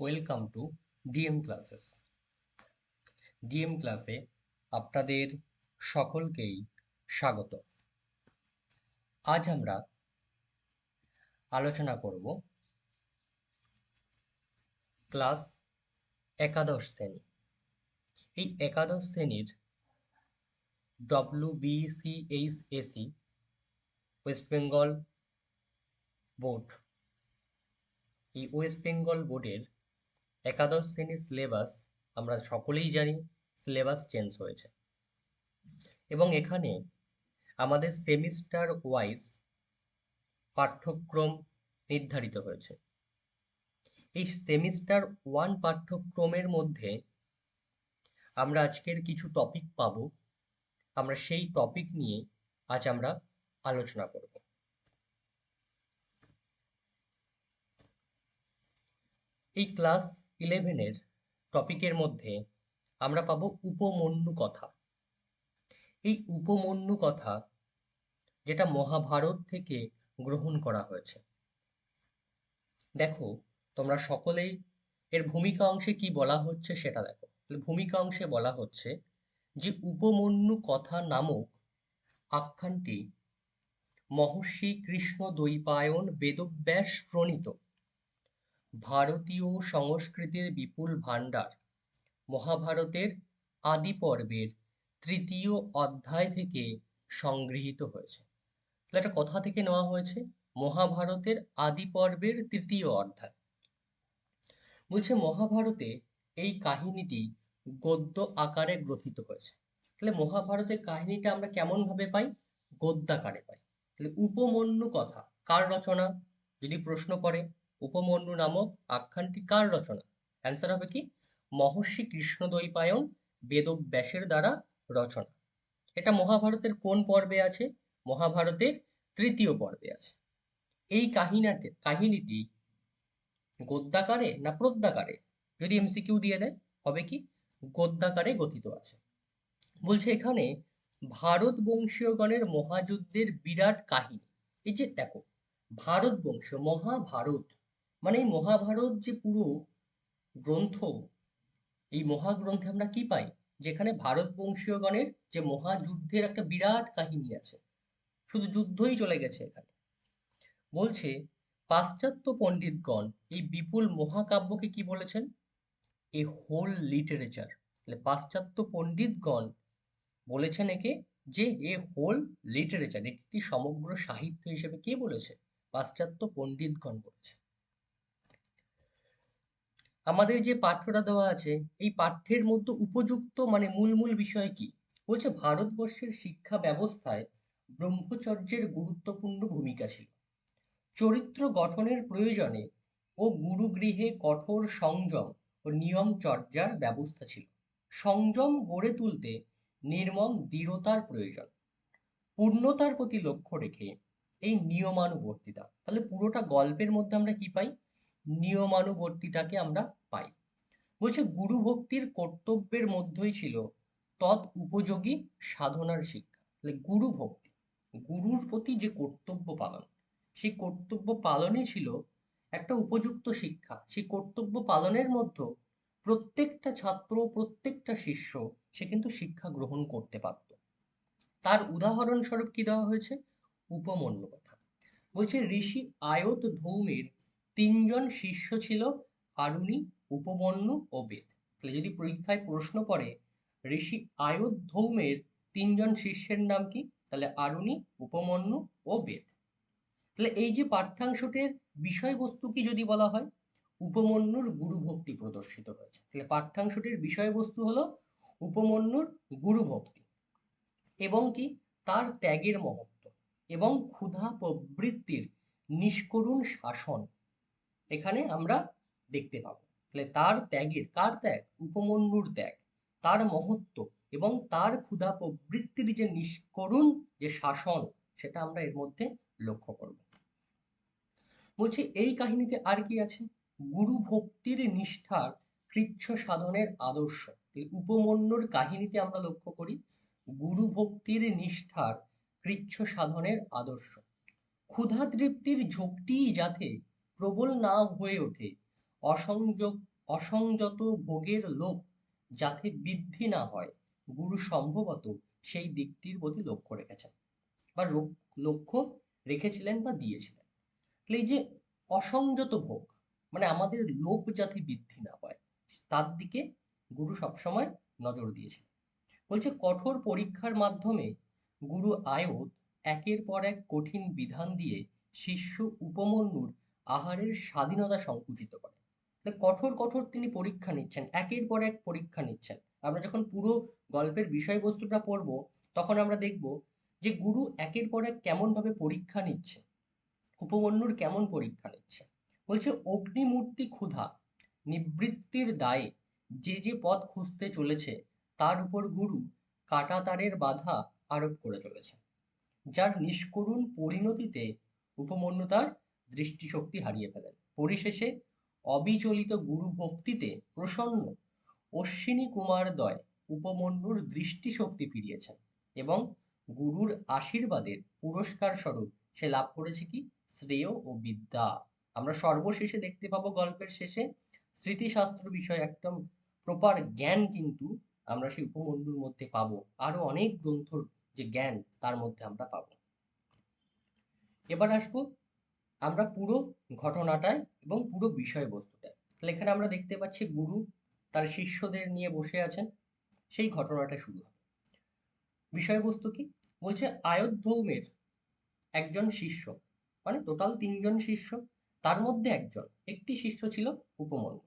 Welcome to DM classes DM ক্লাসে আপনাদের সকলকেই স্বাগত। আজ আমরা আলোচনা করব ক্লাস একাদশ শ্রেণি। এই একাদশ শ্রেণির W BCHSE West Bengal board এই ওয়েস্ট বেঙ্গল বোর্ডের একাদশ শ্রেণির সিলেবাস আমরা সকলেই জানি সিলেবাস চেঞ্জ হয়েছে। এবং এখানে আমাদের সেমিস্টার ওয়াইজ পাঠ্যক্রম নির্ধারিত হয়েছে। এই সেমিস্টার ওয়ান পাঠ্যক্রমের মধ্যে আমরা আজকের কিছু টপিক পাব। আমরা সেই টপিক নিয়ে আজ আমরা আলোচনা করব। এই ক্লাস ইলেভেনের টপিকের মধ্যে আমরা পাবো উপমন্যু কথা। এই উপমন্যু কথা যেটা মহাভারত থেকে গ্রহণ করা হয়েছে। দেখো, তোমরা সকলেই এর ভূমিকা অংশে কি বলা হচ্ছে সেটা দেখো। ভূমিকা অংশে বলা হচ্ছে যে উপমন্যু কথা নামক আখ্যানটি মহর্ষি কৃষ্ণ দ্বৈপায়ন বেদব্যাস প্রণীত। ভারতীয় সংস্কৃতির বিপুল ভাণ্ডার। মহাভারতের আদি পর্বের তৃতীয় অধ্যায় থেকে সংগৃহীত হয়েছে। তাহলে এটা কথা থেকে নেওয়া হয়েছে, মহাভারতের আদি পর্বের তৃতীয় অধ্যায়। বলছে, মহাভারতে এই কাহিনীটি গদ্য আকারে গ্রথিত হয়েছে। তাহলে মহাভারতের কাহিনীটা আমরা কেমন ভাবে পাই? গদ্যাকারে পাই। তাহলে উপমন্যু কথা, কার রচনা? যদি প্রশ্ন করে। উপমন্যু নামক আখ্যানটি কার রচনা। অ্যান্সার হবে কি? মহর্ষি কৃষ্ণদ্বৈপায়ন বেদব্যাসের দ্বারা রচনা। এটা মহাভারতের কোন পর্বে আছে? মহাভারতের তৃতীয় পর্বে আছে। এই কাহিনাতে, কাহিনীটি গদ্যাকারে না প্রদ্যাকারে যদি এমসিকিউ দিয়ে দেয়, হবে কি? গদ্যাকারে গঠিত আছে। বলছে এখানে ভারত বংশীয়গণের মহাযুদ্ধের বিরাট কাহিনী। এই যে দেখো ভারত বংশ মহাভারত। মানে এই মহাভারত যে পুরো গ্রন্থ, এই মহাগ্রন্থে আমরা কি পাই? যেখানে ভারত বংশীয়গণের যে মহাযুদ্ধের একটা বিরাট কাহিনী আছে। শুধু যুদ্ধই চলে গেছে এখানে। বলছে, পাশ্চাত্য পণ্ডিতগণ এই বিপুল মহাকাব্যকে কি বলেছেন? A whole literature. তাহলে পাশ্চাত্য পণ্ডিতগণ বলেছেন একে যে এ হোল লিটারেচার একটি সমগ্র সাহিত্য হিসেবে কে বলেছে? পাশ্চাত্য পণ্ডিতগণ বলেছে। আমাদের যে পাঠ্যটা দেওয়া আছে, এই পাঠ্যের মধ্যে উপযুক্ত মানে মূল মূল বিষয় কি? বলছে ভারতবর্ষের শিক্ষা ব্যবস্থায় ব্রহ্মচর্যের গুরুত্বপূর্ণ ভূমিকা ছিল। চরিত্র গঠনের প্রয়োজনে ও গুরুগৃহে কঠোর সংযম ও নিয়ম চর্যার ব্যবস্থা ছিল। সংযম গড়ে তুলতে নির্মম দৃঢ়তার প্রয়োজন। পূর্ণতার প্রতি লক্ষ্য রেখে এই নিয়মানুবর্তিতা। তাহলে পুরোটা গল্পের মধ্যে আমরা কি পাই? নিয়মানুবর্তিতাকে আমরা পাই। বলছে গুরু ভক্তির কর্তব্যের মধ্যেই ছিল তৎ উপযোগী সাধনার শিক্ষা। তাহলে গুরু ভক্তি গুরুর প্রতি যে কর্তব্য পালন, সেই কর্তব্য পালনই ছিল একটা উপযুক্ত শিক্ষা। সেই কর্তব্য পালনের মধ্যে প্রত্যেকটা ছাত্র, প্রত্যেকটা শিষ্য, সে কিন্তু শিক্ষা গ্রহণ করতে পারত। তার উদাহরণস্বরূপ কি দেওয়া হয়েছে? উপমন্য কথা বলছে, ঋষি আয়ত ধৌমের তিনজন শিষ্য ছিল আরুণি উপমন্যু ও বেদ। তাহলে যদি পরীক্ষায় প্রশ্ন করে ঋষি আয়ুধৌমের তিনজন শিষ্যের নাম কি? তাহলে আরুণি উপমন্যু ও বেদ। তাহলে এই যে পাঠ্যাংশটির বিষয়বস্তু কি যদি বলা হয়? উপমন্যুর গুরু ভক্তি প্রদর্শিত হয়েছে তাহলে পাঠ্যাংশটির বিষয়বস্তু হলো উপমন্যুর গুরু ভক্তি এবং কি? তার ত্যাগের মহত্ব এবং ক্ষুধা প্রবৃত্তির নিষ্করুণ শাসন এখানে আমরা দেখতে পাবো। তাহলে তার ত্যাগের, কার ত্যাগ? উপমন্যুর ত্যাগ। তার মহত্ব এবং তার ক্ষুধা প্রবৃত্তির যে নিষ্করুণ যে শাসন, সেটা আমরা এর মধ্যে লক্ষ্য করব। বলছি, এই কাহিনীতে আর কি আছে? গুরু ভক্তির নিষ্ঠার কৃচ্ছ সাধনের আদর্শ। উপমন্যুর কাহিনীতে আমরা লক্ষ্য করি, গুরু ভক্তির নিষ্ঠার কৃচ্ছ সাধনের আদর্শ। ক্ষুধা তৃপ্তির ঝোঁকটি যাতে প্রবল না হয়ে ওঠে। অসংযোগ, অসংযত ভোগের লোভ যাতে বৃদ্ধি না হয়, গুরু সম্ভবত সেই দিকটির প্রতি লক্ষ্য রেখেছেন বা লক্ষ্য রেখেছিলেন বা দিয়েছিলেন। তাহলে এই যে অসংযত ভোগ মানে আমাদের লোভ যাতে বৃদ্ধি না হয়, তার দিকে গুরু সবসময় নজর দিয়েছিলেন। বলছে, কঠোর পরীক্ষার মাধ্যমে গুরু আয়ত একের পর এক কঠিন বিধান দিয়ে শিষ্য উপমন্যুর আহারের স্বাধীনতা সংকুচিত করে। কঠোর কঠোর তিনি পরীক্ষা নিচ্ছেন, একের পর এক পরীক্ষা নিচ্ছেন। আমরা যখন পুরো গল্পের বিষয়বস্তুটা পড়ব, তখন আমরা দেখব যে গুরু একের পর এক কেমন ভাবে পরীক্ষা নিচ্ছে, উপমন্যুর কেমন পরীক্ষা নিচ্ছে। বলছে, অগ্নিমূর্তি ক্ষুধা, নিবৃত্তির দায়ে যে যে পথ খুঁজতে চলেছে, তার উপর গুরু কাঁটাতারের বাধা আরোপ করে চলেছে। যার নিষ্করুণ পরিণতিতে উপমন্যু তার দৃষ্টিশক্তি হারিয়ে ফেলেন। পরিশেষে অবিচলিত গুরু ভক্তিতে প্রসন্ন অশ্বিনী কুমারদ্বয় উপমন্যুর দৃষ্টিশক্তি ফিরিয়েছেন এবং গুরুর আশীর্বাদের পুরস্কার স্বরূপ সে লাভ করেছে কি? শ্রেয় ও বিদ্যা। আমরা সর্বশেষে দেখতে পাবো গল্পের শেষে স্মৃতিশাস্ত্র বিষয়ে একদম প্রপার জ্ঞান কিন্তু আমরা সেই উপমন্যুর মধ্যে পাবো। আরও অনেক গ্রন্থর যে জ্ঞান তার মধ্যে আমরা পাবো। এবার আসব আমরা পুরো ঘটনাটায় এবং পুরো বিষয়বস্তুটায়। তাহলে এখানে আমরা দেখতে পাচ্ছি গুরু তার শিষ্যদের নিয়ে বসে আছেন। সেই ঘটনাটা শুরু হবে। বিষয়বস্তু কি? বলছে আয়োধ্যৌমের একজন শিষ্য মানে টোটাল তিনজন শিষ্য, তার মধ্যে একজন, একটি শিষ্য ছিল উপমন্যু।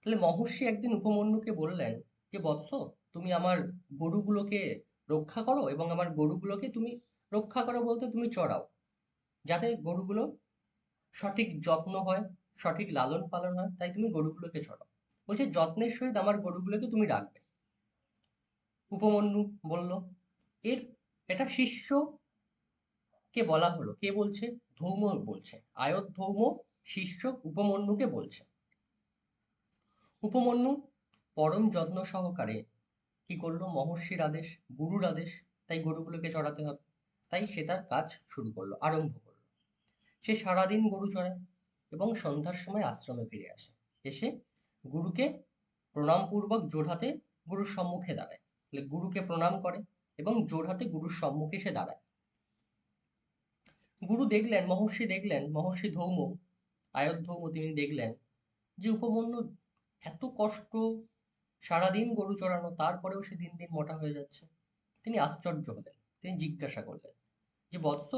তাহলে মহর্ষি একদিন উপমন্যুকে বললেন যে, বৎস, তুমি আমার গরুগুলোকে রক্ষা করো এবং আমার গরুগুলোকে তুমি রক্ষা করো বলতে তুমি চড়াও। যাতে গরুগুলো সঠিক যত্ন হয়, সঠিক লালন পালন হয়, তাই তুমি গরুগুলোকে চড়াও। বলছে, যত্নের সহিত আমার গরুগুলোকে তুমি রাখবে। উপমন্যু বলল, এর এটা শিষ্য কে বলা হলো। কে বলছে? ধৌম বলছে। আয়ত ধৌম শিষ্য উপমন্যুকে বলছে। উপমন্যু পরম যত্ন সহকারে কি করল? মহর্ষির আদেশ, গুরুর আদেশ, তাই গরুগুলোকে চড়াতে হবে। তাই সে তার কাজ শুরু করল, আরম্ভ সে সারাদিন গরু চড়ায় এবং সন্ধ্যার সময় আশ্রমে ফিরে আসে। এসে গুরুকে প্রণামপূর্বক জোড়হাতে গুরুর সম্মুখে দাঁড়ায়। গুরুকে প্রণাম করে এবং জোড়হাতে গুরুর সম্মুখে সে দাঁড়ায়। গুরু দেখলেন, মহর্ষি দেখলেন, মহর্ষি ধৌম আয়োধ্যৌম তিনি দেখলেন যে উপমন্য এত কষ্ট সারাদিন গরু চড়ানো, তারপরেও সে দিন দিন মোটা হয়ে যাচ্ছে। তিনি আশ্চর্য হলেন, তিনি জিজ্ঞাসা করলেন যে, বৎস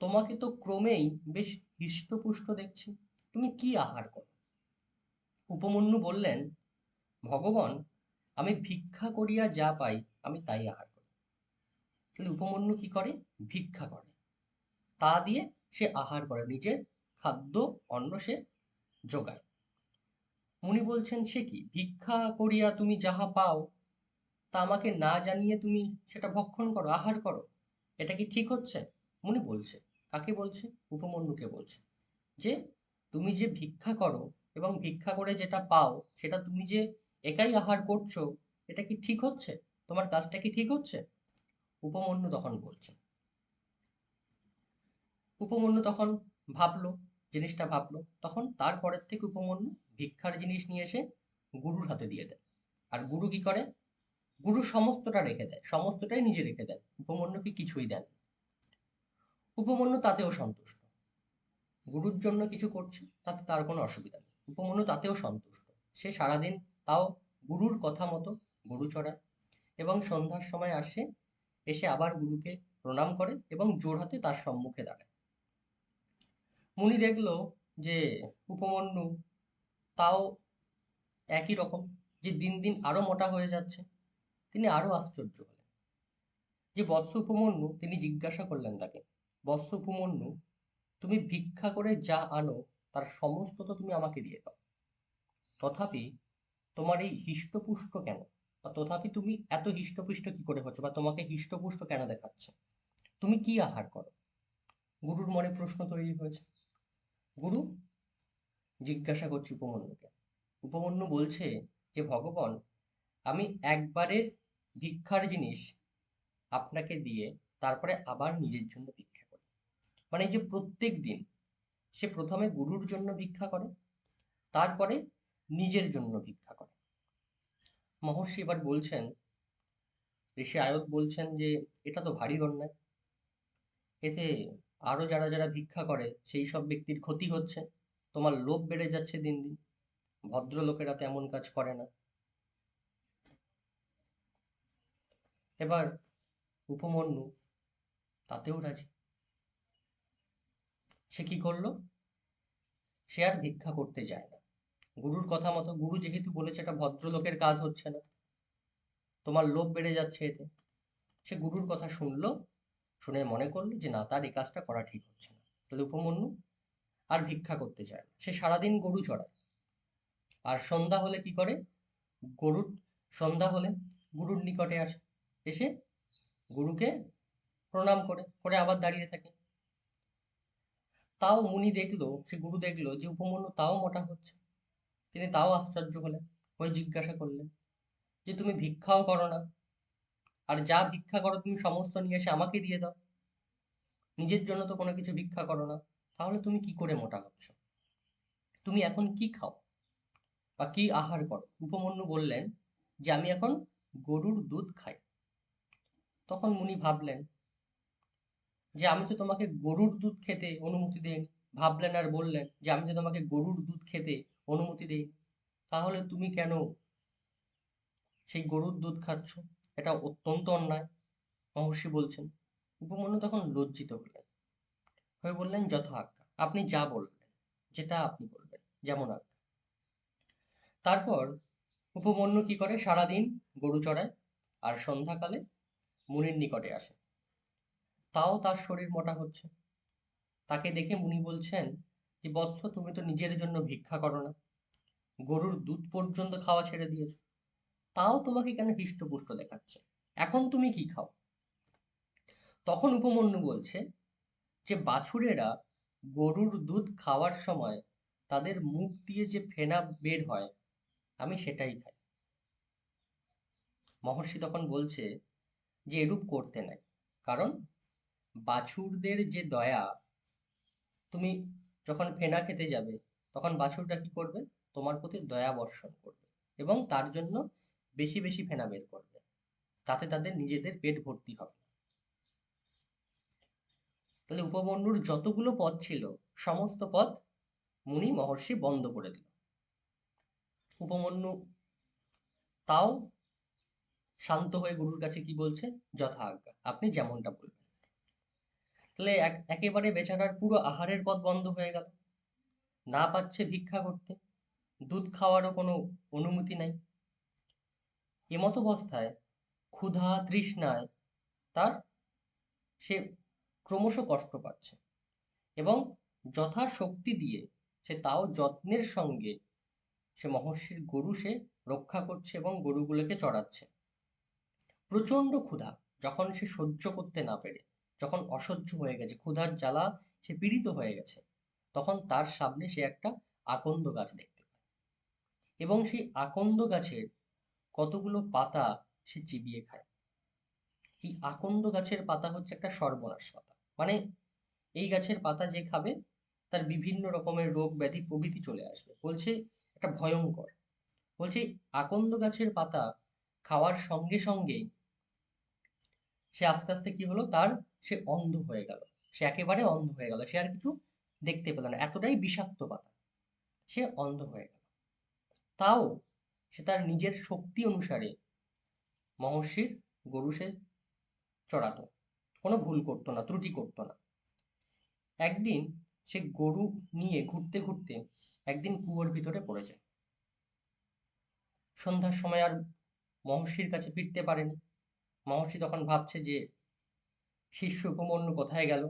তোমাকে তো ক্রমেই বেশ হৃষ্টপুষ্ট দেখছি। তুমি কি আহার করো? উপমন্যু বললেন, ভগবান, আমি ভিক্ষা করিয়া যা পাই, আমি তাই আহার করি। তাহলে উপমন্যু কি করে? ভিক্ষা করে। তা দিয়ে সে আহার করে, নিজের খাদ্য, অন্ন সে যোগায়। মুনি বলছেন, সে কি? ভিক্ষা করিয়া তুমি যাহা পাও, তা আমাকে না জানিয়ে তুমি সেটা ভক্ষণ করো, আহার করো? এটা কি ঠিক হচ্ছে? মুনি বলছে কাকে বলছে? উপমন্যুকে বলছে। যে তুমি যে ভিক্ষা করো এবং ভিক্ষা করে যেটা পাও, সেটা তুমি যে একাই আহার করছ, এটা কি ঠিক হচ্ছে? তোমার কাজটা কি ঠিক হচ্ছে? উপমন্যু তখন বলছে। উপমন্যু তখন ভাবলো, জিনিসটা ভাবলো। তখন তারপরের থেকে উপমন্যু ভিক্ষার জিনিস নিয়ে এসে গুরুর হাতে দিয়ে দেয়। আর গুরু কি করে? গুরু সমস্তটা রেখে দেয়, সমস্তটাই নিজে রেখে দেন উপমন্যুকে কিছুই দেন। উপমন্যু তাতেও সন্তুষ্ট। গুরুর জন্য কিছু করছে, তাতে তার কোনো অসুবিধা নেই। উপমন্যু তাতেও সন্তুষ্ট। সে সারাদিন তাও গুরুর কথা মতো গরু চড়ায় এবং সন্ধ্যার সময় আসে, এসে আবার গুরুকে প্রণাম করে এবং জোড়হাতে তার সম্মুখে দাঁড়ায়। মুনি দেখল যে উপমন্যু তাও একই রকম, যে দিন দিন আরও মোটা হয়ে যাচ্ছে। তিনি আরও আশ্চর্য হলেন। যে বৎস উপমন্যু তিনি জিজ্ঞাসা করলেন তাকে বৎস উপমন্যু তুমি ভিক্ষা করে যা আনো, তার সমস্ত তো তুমি আমাকে দিয়ে দাও। তথাপি তোমার এই হৃষ্টপুষ্ট কেন? বা তথাপি তুমি এত হৃষ্টপুষ্ট কি করে হচ্ছে? বা তোমাকে হৃষ্টপুষ্ট কেন দেখাচ্ছে? তুমি কি আহার করো? গুরুর মনে প্রশ্ন তৈরি হয়েছে। গুরু, জিজ্ঞাসা করছে উপমন্যুকে। উপমন্যু বলছে যে, ভগবান, আমি একবারের ভিক্ষার জিনিস আপনাকে দিয়ে তারপরে আবার নিজের জন্য মানে যে প্রত্যেক দিন সে প্রথমে গুরুর জন্য ভিক্ষা করে, তারপরে নিজের জন্য ভিক্ষা করে। মহর্ষি এবার বলছেন, ঋষি আয়ত বলছেন যে, এটা তো ভারী অন্যায়। এতে আরও যারা যারা ভিক্ষা করে, সেই সব ব্যক্তির ক্ষতি হচ্ছে। তোমার লোভ বেড়ে যাচ্ছে দিন দিন। ভদ্রলোকেরা তেমন কাজ করে না। এবার উপমন্যু তাতেও রাজি। সে কি করল? সে আর ভিক্ষা করতে যায় না। গুরুর কথা মতো গুরু যেহেতু বলেছে এটা ভদ্রলোকের কাজ হচ্ছে না, তোমার লোভ বেড়ে যাচ্ছে এতে। সে গুরুর কথা শুনলো, শুনে মনে করল যে না, তার এই কাজটা করা ঠিক হচ্ছে না। তাহলে উপমন্যু আর ভিক্ষা করতে চায় সে সারাদিন গরু চড়ায়। আর সন্ধ্যা হলে কি করে? গরুর, সন্ধ্যা হলে গুরুর নিকটে আসে। এসে গুরুকে প্রণাম করে করে আবার দাঁড়িয়ে থাকে। তাও মুনি দেখল, সে গুরু দেখল যে উপমন্যু তাও মোটা হচ্ছে। তিনি তাও আশ্চর্য হলেন, ওই জিজ্ঞাসা করলেন, যে তুমি ভিক্ষাও করো না? আর যা ভিক্ষা করো তুমি সমস্ত নিয়ে এসে আমাকে দিয়ে দাও। নিজের জন্য তো কোনো কিছু ভিক্ষা করো না, তাহলে তুমি কি করে মোটা হচ্ছ? তুমি এখন কি খাও? বা কি আহার করো? উপমন্যু বললেন, যে আমি এখন গরুর দুধ খাই। তখন মুনি ভাবলেন যে আমি তো তোমাকে গরুর দুধ খেতে অনুমতি দেইনি ভাবলেন আর বললেন যে আমি তো তোমাকে গরুর দুধ খেতে অনুমতি দেইনি তাহলে তুমি কেন সেই গরুর দুধ খাচ্ছ? এটা অত্যন্ত অন্যায়, মহর্ষি বলছেন। উপমন্যু তখন লজ্জিত হলেন। হয়ে বললেন, যথা আজ্ঞা, আপনি যা বলবেন যেটা আপনি বলবেন, যেমন আজ্ঞা। তারপর উপমন্যু কি করে? সারাদিন গরু চড়ায়, আর সন্ধ্যাকালে মুনির নিকটে আসে। তাও তার শরীর মোটা হচ্ছে। তাকে দেখে মুনি বলছেন যে, বৎস, তুমি তো নিজের জন্য ভিক্ষা করো না। গরুর দুধ পর্যন্ত খাওয়া ছেড়ে দিয়েছ। তাও তোমাকে কেন হৃষ্টপুষ্ট দেখাচ্ছে? এখন তুমি কি খাও? তখন উপমন্যু বলছে যে, বাছুরেরা গরুর দুধ খাওয়ার সময় তাদের মুখ দিয়ে যে ফেনা বের হয়, আমি সেটাই খাই। মহর্ষি তখন বলছে যে, এরূপ করতে নাই, কারণ বাছুরদের যে দয়া, তুমি যখন ফেনা খেতে যাবে, তখন বাছুরটা কি করবে? তোমার প্রতি দয়া বর্ষণ করবে এবং তার জন্য বেশি বেশি ফেনা বের করবে। তাতে তাদের নিজেদের পেট ভর্তি হবে। তাহলে উপমন্যুর যতগুলো পদ ছিল, সমস্ত পদ মুনি মহর্ষি বন্ধ করে দিল। উপমন্যু তাও শান্ত হয়ে গুরুর কাছে কি বলছে? যথা আজ্ঞা আপনি যেমনটা বলবেন তাহলে একেবারে বেচারার পুরো আহারের পথ বন্ধ হয়ে গেল। না পাচ্ছে ভিক্ষা করতে, দুধ খাওয়ারও কোনো অনুমতি নাই। এমত অবস্থায় ক্ষুধা তৃষ্ণায় তার সে ক্রমশ কষ্ট পাচ্ছে এবং যথাশক্তি দিয়ে সে তাও যত্নের সঙ্গে সে মহর্ষির গরু সে রক্ষা করছে এবং গরুগুলোকে চড়াচ্ছে। প্রচণ্ড ক্ষুধা যখন সে সহ্য করতে না পেরে। যখন অসহ্য হয়ে গেছে, ক্ষুধার জ্বালা, সে পীড়িত হয়ে গেছে, তখন তার সামনে সে একটা আকন্দ গাছ দেখতে পায়। এবং সেই আকন্দ গাছের কতগুলো পাতা সে চিবিয়ে খায়। এই আকন্দ গাছের পাতা হচ্ছে একটা সর্বনাশ পাতা। মানে এই গাছের পাতা যে খাবে, তার বিভিন্ন রকমের রোগ ব্যাধি প্রভৃতি চলে আসবে। বলছে একটা ভয়ঙ্কর। বলছে, আকন্দ গাছের পাতা খাওয়ার সঙ্গে সঙ্গেই সে আস্তে আস্তে কি হলো? তার সে অন্ধ হয়ে গেল। সে একেবারে অন্ধ হয়ে গেল। সে আর কিছু দেখতে পেল না। এতটাই বিষাক্ত পাতা। সে অন্ধ হয়ে গেল। তাও সে তার নিজের শক্তি অনুসারে মহর্ষির গরু সে চড়াতো। কোনো ভুল করতো না, ত্রুটি করতো না। একদিন সে গরু নিয়ে ঘুরতে ঘুরতে একদিন কুয়োর ভিতরে পড়ে যায়। সন্ধ্যার সময় আর মহর্ষির কাছে ফিরতে পারেনি। মহর্ষি তখন ভাবছে যে শিষ্য উপমন্যু কোথায় গেল।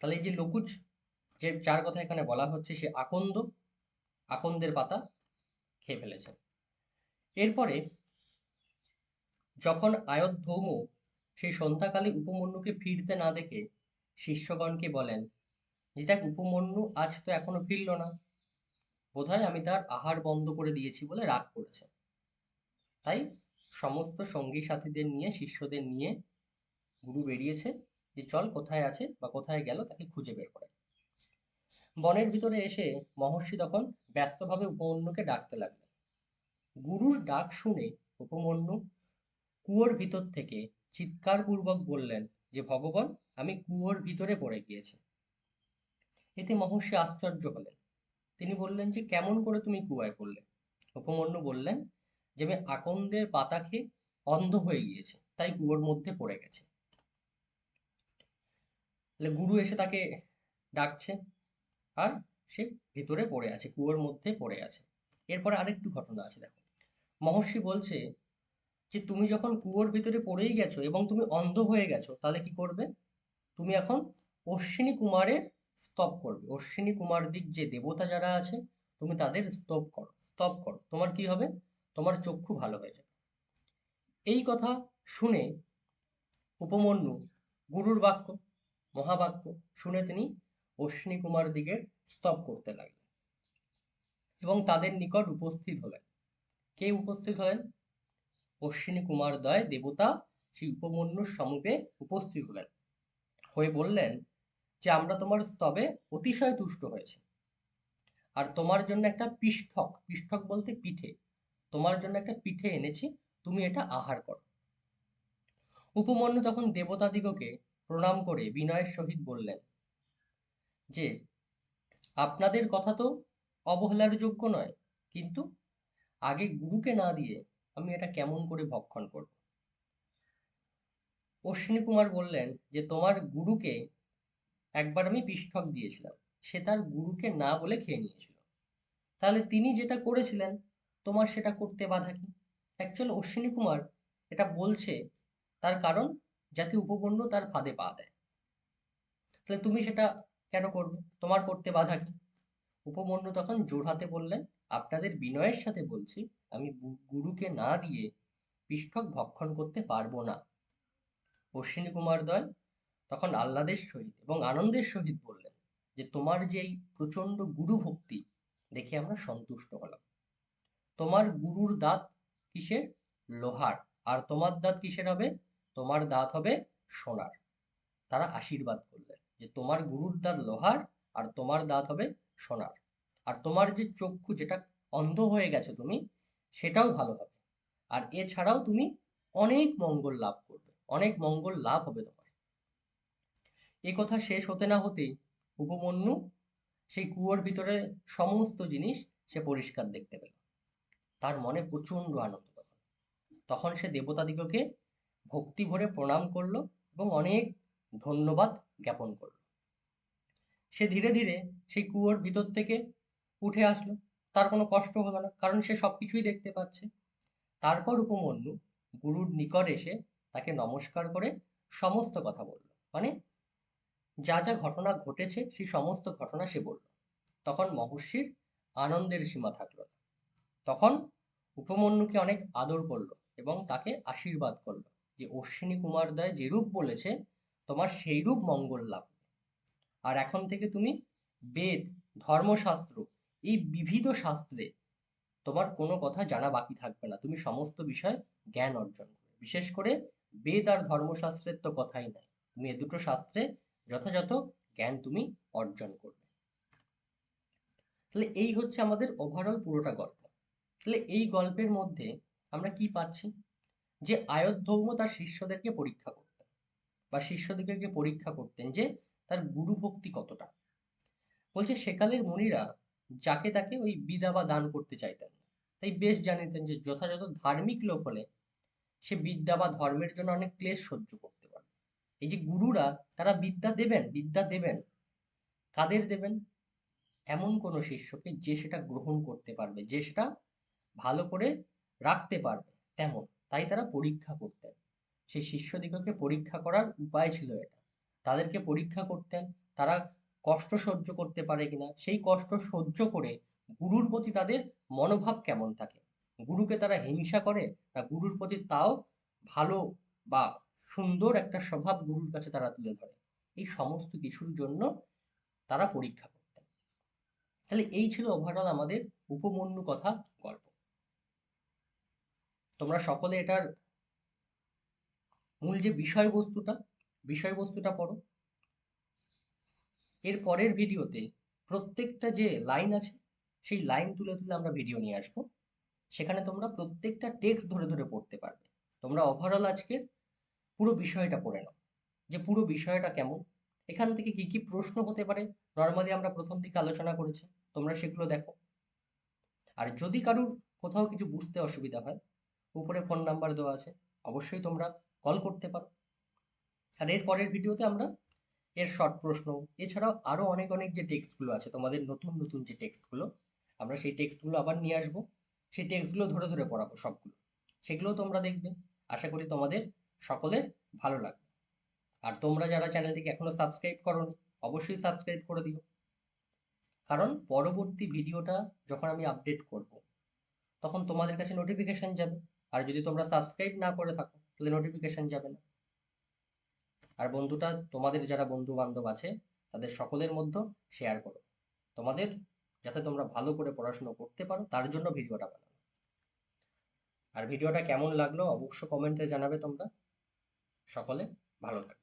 তাহলে এই যে লকুচ, যে যার কথা এখানে বলা হচ্ছে, সে আকন্দ, আকন্দের পাতা খেয়ে ফেলেছে। এরপরে যখন আয়ত সেই সন্ধ্যাকালে উপমন্যুকে ফিরতে না দেখে শিষ্যগণকে বলেন, যে দেখ, উপমন্যু আজ তো এখনও ফিরল না। বোধহয় আমি তার আহার বন্ধ করে দিয়েছি বলে রাগ করেছে। তাই সমস্ত সঙ্গী সাথীদের নিয়ে, শিষ্যদের নিয়ে গুরু বেরিয়েছে যে চল কোথায় আছে বা কোথায় গেল তাকে খুঁজে বের করে। বনের ভিতরে এসে মহর্ষি তখন ব্যস্তভাবে উপমন্যুকে ডাকতে লাগলেন। গুরুর ডাক শুনে উপমন্যু কুয়োর ভিতর থেকে চিৎকার পূর্বক বললেন যে, ভগবান, আমি কুয়োর ভিতরে পড়ে গিয়েছি এতে মহর্ষি আশ্চর্য হলেন। তিনি বললেন যে, কেমন করে তুমি কুয়ায় পড়লে উপমন্যু বললেন যে আমি আকন্দের পাতা খেয়ে অন্ধ হয়ে গিয়েছে, তাই কুয়োর মধ্যে পড়ে গেছে। গুরু এসে তাকে ডাকছে, আর সে ভিতরে পড়ে আছে, কুয়োর মধ্যে পড়ে আছে। এরপরে আরেকটু ঘটনা আছে, দেখো। মহর্ষি বলছে যে, তুমি যখন কুয়োর ভিতরে পড়েই গেছো এবং তুমি অন্ধ হয়ে গেছো, তাহলে কি করবে? তুমি এখন অশ্বিনী কুমারের স্তব করবে। অশ্বিনী কুমার দিক যে দেবতা যারা আছে, তুমি তাদের স্তব করো স্তব করো। তোমার কি হবে? তোমার চক্ষু ভালো হয়ে যাবে। এই কথা শুনে উপমন্যু গুরুর বাক্য, মহাবাক্য শুনে তিনি অশ্বিনী কুমার দিগের স্তব করতে লাগলেন এবং তাদের নিকট উপস্থিত হলেন। কে উপস্থিত হলেন? অশ্বিনী কুমার দয় দেবতা সেই উপমন্যুর সমীপে উপস্থিত হলেন। হয়ে বললেন যে, আমরা তোমার স্তবে অতিশয় তুষ্ট হয়েছি। আর তোমার জন্য একটা পিষ্ঠক পিষ্ঠক বলতে পিঠে। তোমার জন্য একটা পিঠে এনেছি, তুমি এটা আহার করো। উপমন্য তখন দেবতাদিগকে প্রণাম করে বিনয়ের সহিত বললেন, যে, আপনাদের কথা তো অবহেলার যোগ্য নয়, কিন্তু আগে গুরুকে না দিয়ে আমি এটা কেমন করে ভক্ষণ করব? অশ্বিনী কুমার বললেন, যে, তোমার গুরুকে একবার আমি পিষ্ঠক দিয়েছিলাম, সে তার গুরুকে না বলে খেয়ে নিয়েছিল। তাহলে তিনি যেটা করেছিলেন তোমার সেটা করতে বাধা কি? অ্যাকচুয়াল অশ্বিনী কুমার এটা বলছে, তার কারণ যাতে উপপন্ন তার ফাঁদে পা দেয়। তাহলে তুমি সেটা কেন করবে? তোমার করতে বাধা কি? উপমন্যু তখন জোরহাতে বললেন, আপনাদের বিনয়ের সাথে বলছি, আমি গুরুকে না দিয়ে পৃষ্ঠক ভক্ষণ করতে পারব না। অশ্বিনী কুমার দয় তখন আহ্লাদের সহিত এবং আনন্দের সহিত বললেন যে, তোমার যেই প্রচণ্ড গুরু ভক্তি দেখে আমরা সন্তুষ্ট হলাম। তোমার গুরুর দাঁত কিসের? লোহার। আর তোমার দাঁত কিসের হবে? তোমার দাঁত হবে সোনার। তারা আশীর্বাদ করলেন যে তোমার গুরুর দাঁত লোহার আর তোমার দাঁত হবে সোনার। আর তোমার যে চক্ষু যেটা অন্ধ হয়ে গেছো তুমি, সেটাও ভালো হবে। আর এছাড়াও তুমি অনেক মঙ্গল লাভ করবে। অনেক মঙ্গল লাভ হবে তোমার। এ কথা শেষ হতে না হতেই উপমন্যু সেই কুয়োর ভিতরে সমস্ত জিনিস সে পরিষ্কার দেখতে পেল। তার মনে প্রচণ্ড আনন্দ তখন। তখন সে দেবতাদিগকে ভক্তি ভরে প্রণাম করল এবং অনেক ধন্যবাদ জ্ঞাপন করল। সে ধীরে ধীরে সেই কুয়োর ভিতর থেকে উঠে আসলো। তার কোনো কষ্ট হলো না, কারণ সে সব কিছুই দেখতে পাচ্ছে। তারপর উপমন্যু গুরুর নিকট এসে তাকে নমস্কার করে সমস্ত কথা বলল। মানে যা যা ঘটনা ঘটেছে, সেই সমস্ত ঘটনা সে বলল। তখন মহর্ষির আনন্দের সীমা থাকল না। তখন উপমন্যুকে অনেক আদর করল এবং তাকে আশীর্বাদ করল যে অশ্বিনী কুমার দয় যে রূপ বলেছে, তোমার সেই রূপ মঙ্গল লাভ। আর এখন থেকে তুমি বেদ, ধর্মশাস্ত্র, এই বিবিধ শাস্ত্রে তোমার কোনো কথা জানা বাকি থাকবে না। তুমি সমস্ত বিষয় জ্ঞান অর্জন করবে বিশেষ করে বেদ আর ধর্মশাস্ত্রের তো কথাই নাই। তুমি এ দুটো শাস্ত্রে যথাযথ জ্ঞান তুমি অর্জন করবে। তাহলে এই হচ্ছে আমাদের ওভারঅল পুরোটা গল্প। তাহলে এই গল্পের মধ্যে আমরা কি পাচ্ছি? যে আয়োধ্যৌম তার শিষ্যদেরকে পরীক্ষা করতেন বা শিষ্যদিগকে পরীক্ষা করতেন যে তার গুরু ভক্তি কতটা। বলছে সেকালের মুনিরা যাকে তাকে ওই বিদা বা দান করতে চাইতেন তাই বেশ জানিতেন যে যথাযথ ধার্মিক লোক হলে সে বিদ্যা বা ধর্মের জন্য অনেক ক্লেশ সহ্য করতে পারে এই যে গুরুরা, তারা বিদ্যা দেবেন বিদ্যা দেবেন। কাদের দেবেন? এমন কোনো শিষ্যকে যে সেটা গ্রহণ করতে পারবে, যে সেটা ভালো করে রাখতে পারবে, তেমন। তাই তারা পরীক্ষা করতেন। সেই শিষ্যদিগকে পরীক্ষা করার উপায় ছিল এটা। তাদেরকে পরীক্ষা করতেন, তারা কষ্ট সহ্য করতে পারে কিনা, সেই কষ্ট সহ্য করে গুরুর প্রতি তাদের মনোভাব কেমন থাকে? গুরুকে তারা হিংসা করে না গুরুর প্রতি তাও ভালো বা সুন্দর একটা স্বভাব গুরুর কাছে তারা তুলে ধরে? এই সমস্ত কিছুর জন্য তারা পরীক্ষা করতেন। তাহলে এই ছিল ওভারঅল আমাদের উপমন্যু কথা গল্প। তোমরা সকলে এটার মূল যে বিষয়বস্তুটা বিষয়বস্তুটা পড়ো। এর পরের ভিডিওতে প্রত্যেকটা যে লাইন আছে, সেই লাইন তুলে তুলে আমরা ভিডিও নিয়ে আসব। সেখানে তোমরা প্রত্যেকটা টেক্সট ধরে ধরে পড়তে পারবে। তোমরা ওভারঅল আজকে পুরো বিষয়টা পড়ে নাও, যে পুরো বিষয়টা কেমন, এখান থেকে কি কি প্রশ্ন হতে পারে। নর্মালি আমরা প্রথম দিকে আলোচনা করেছি, তোমরা সেগুলো দেখো। আর যদি কারুর কোথাও কিছু বুঝতে অসুবিধা হয় উপরে ফোন নাম্বার দেওয়া আছে, অবশ্যই তোমরা কল করতে পারো। আর এর পরের ভিডিওতে আমরা এর শর্ট প্রশ্ন, এছাড়াও আরও অনেক অনেক যে টেক্সটগুলো আছে, তোমাদের নতুন নতুন যে টেক্সটগুলো আমরা সেই টেক্সটগুলো আবার নিয়ে আসব। সেই টেক্সটগুলো ধরে ধরে পড়াবো সবগুলো, সেগুলোও তোমরা দেখবে। আশা করি তোমাদের সকলের ভালো লাগবে। আর তোমরা যারা চ্যানেলটিকে এখনও সাবস্ক্রাইব করোনি, অবশ্যই সাবস্ক্রাইব করে দিও। কারণ পরবর্তী ভিডিওটা যখন আমি আপডেট করব, তখন তোমাদের কাছে নোটিফিকেশন যাবে। আর যদি তোমরা সাবস্ক্রাইব না করে থাকো, তাহলে নোটিফিকেশন যাবে না। আর বন্ধুটা, তোমাদের যারা বন্ধু বান্ধব আছে, তাদের সকলের মধ্যে শেয়ার করো। তোমাদের, যাতে তোমরা ভালো করে পড়াশোনা করতে পারো, তার জন্য ভিডিওটা বানানো আর ভিডিওটা কেমন লাগল, অবশ্য কমেন্টে জানাবে তোমরা। সকলে ভালো থাকবে